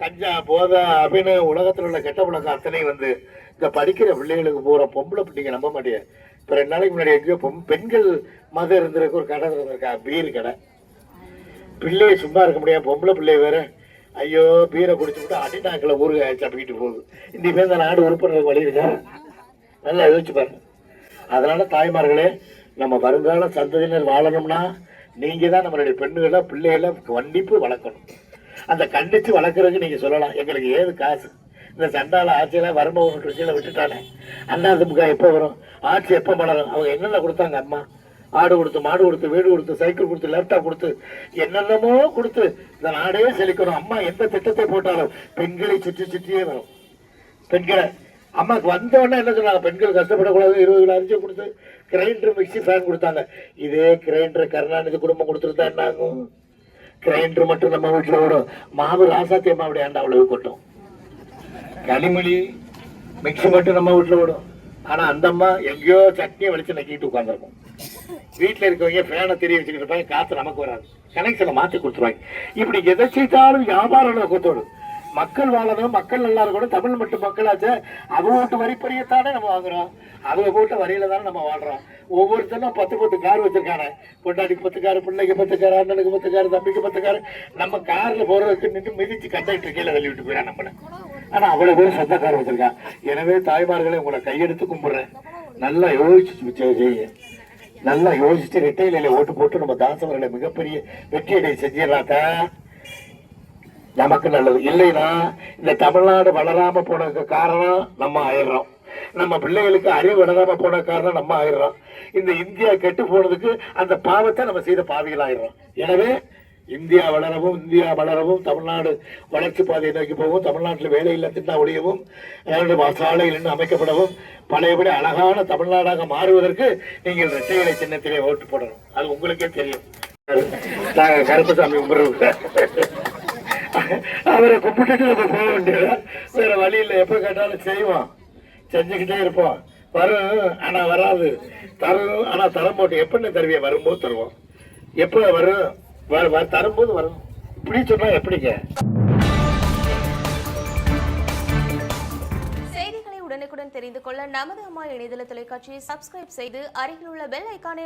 கஞ்சா போதை அப்படின்னு உலகத்தில் உள்ள கெட்ட பழக்கம் அத்தனை வந்து இந்த படிக்கிற பிள்ளைகளுக்கு போகிற பொம்பளை பிள்ளைங்க நம்ப மாட்டேன். இப்போ ரெண்டு நாளைக்கு முன்னாடி எங்கேயோ பொம் பெண்கள் மதம் இருந்திருக்கு ஒரு கடை இருந்திருக்கா பீர் கடை. பிள்ளை சும்மா இருக்க முடியாது பொம்பளை பிள்ளை வேற. ஐயோ பீரை குடிச்சு விட்டு அடிநாக்கில் ஊருக்கு சப்பிக்கிட்டு போகுது. இனிமேல் இந்த நாடு உறுப்பினருக்கு வழி இருக்கா? நல்லா யோசிச்சு பாருங்க. அதனால தாய்மார்களே நம்ம வருங்கால சந்ததியினர் வாழணும்னா நீங்கள் தான் நம்மளுடைய பெண்களை பிள்ளைகளை கண்டிப்பு வளர்க்கணும். அந்த கண்டிச்சு வளர்க்குறதுக்கு நீங்கள் சொல்லலாம். எங்களுக்கு ஏது காசு? இந்த சண்டால ஆட்சியில் வரும்ப ஒன்று விட்டுட்டானே? அண்ணா திமுக எப்போ வரும்? ஆட்சி எப்போ மலரும்? அவங்க என்னென்ன கொடுத்தாங்க அம்மா? ஆடு கொடுத்து மாடு கொடுத்து வீடு கொடுத்து சைக்கிள் கொடுத்து லேப்டாப் கொடுத்து என்னென்னமோ கொடுத்து இந்த நாடே செழிக்கணும். அம்மா எந்த திட்டத்தை போட்டாலும் பெண்களை சுற்றி சுற்றியே வரும். பெண்களை அம்மாக்கு வந்த உடனே என்ன சொன்னாங்க? பெண்கள் கஷ்டப்படக்கூடாது. இருபது கிலோ அரிசி கொடுத்து கிரைண்டர் மிக்சி ஃபேன் கொடுத்தாங்க. இதே கிரைண்டர் கருணாநிதி குடும்பம் கொடுத்துருந்தா என்ன ஆகும் கிரைண்டர் மட்டும் நம்ம வீட்டில் ஓடும் மாவு ராசாத்தி அம்மாவுடைய ஆண்டா அவ்வளவு கொட்டும். களிமொழி மிக்ஸி மட்டும் நம்ம வீட்டில் ஓடும் ஆனால் அந்த அம்மா எங்கேயோ சட்னியை வலிச்சு நக்கிட்டு உட்காந்துருக்கும் வீட்டில் இருக்கவங்க ஃபேனை தெரிய வச்சுக்கிட்டு இருப்பாங்க காற்று நமக்கு வராது. கனெக்ஷனை மாற்றி கொடுத்துருவாங்க. இப்படி எதை செய்தாலும் வியாபார நோக்கத்தோடு மக்கள் வாழணும் மக்கள் நல்லா இருக்கணும். தமிழ் மட்டும் மக்களாச்சு. அவங்க வீட்டு வரிப்பறியத்தானே நம்ம வாங்குறோம். அவங்க போட்ட வரியில தானே நம்ம வாழ்றோம். ஒவ்வொருத்தரும் பத்து பத்து கார் வச்சிருக்காங்க பொண்டாட்டிக்கு பத்து கார் பிள்ளைக்கு பத்து கார் அண்ணனுக்கு பத்து கார் தம்பிக்கு பத்து கார். நம்ம கார்ல போறதுக்கு நின்று மிதிச்சு கட்டிட்டு கீழே தள்ளி விட்டு போயிடா நம்மள. ஆனா அவ்வளவு பேர் சொந்த கார் வச்சிருக்கான் எனவே தாய்மார்களை உங்களை கையெடுத்து கும்பிடுறேன். நல்லா யோசிச்சு செய்ய நல்லா யோசிச்சு ரெட்டையில ஓட்டு போட்டு நம்ம தாசவர்களை மிகப்பெரிய வெற்றியடை செஞ்சிடலாத்தான் நமக்கு நல்லது. இல்லைன்னா இந்த தமிழ்நாடு வளராம போனதுக்கு காரணம் நம்ம ஆயிடுறோம். நம்ம பிள்ளைகளுக்கு அறிவு வளராம போன காரணம் நம்ம ஆயிடுறோம். இந்த இந்தியா கெட்டு போனதுக்கு அந்த பாவத்தை நம்ம செய்த பாவிகள் ஆயிடுறோம். எனவே இந்தியா வளரவும் இந்தியா வளரவும் தமிழ்நாடு வளர்ச்சி பாதையை நோக்கி போகவும் தமிழ்நாட்டில் வேலையில்லா திட்டா ஒழியவும் அதாவது சாலையில் நின்று அமைக்கப்படவும் பழையபடி அழகான தமிழ்நாடாக மாறுவதற்கு நீங்கள் இரட்டைகளை சின்னத்திலே ஓட்டு போடணும். அது உங்களுக்கே தெரியும். நாங்க கருப்பசாமி கும்பிடுறது அவரை கும்பிட்டுட்டு நம்ம போக வேண்டியது வேற வழி இல்லை. எப்ப கேட்டாலும் செய்வோம் செஞ்சுக்கிட்டே இருப்போம் வரும் ஆனா வராது. தரும் ஆனா தரம் போட்டு எப்படின்னு தருவிய வரும்போது தருவோம்? எப்போ வரும்? வ- தரும்போது வரும். இப்படி சொன்னா எப்படிங்க? செய்திகளை உடனுக்குடன் தெரிந்து கொள்ள நமது அம்மா இணையதள தொலைக்காட்சியை சப்ஸ்கிரைப் செய்து அருகில் உள்ள பெல் ஐக்கானை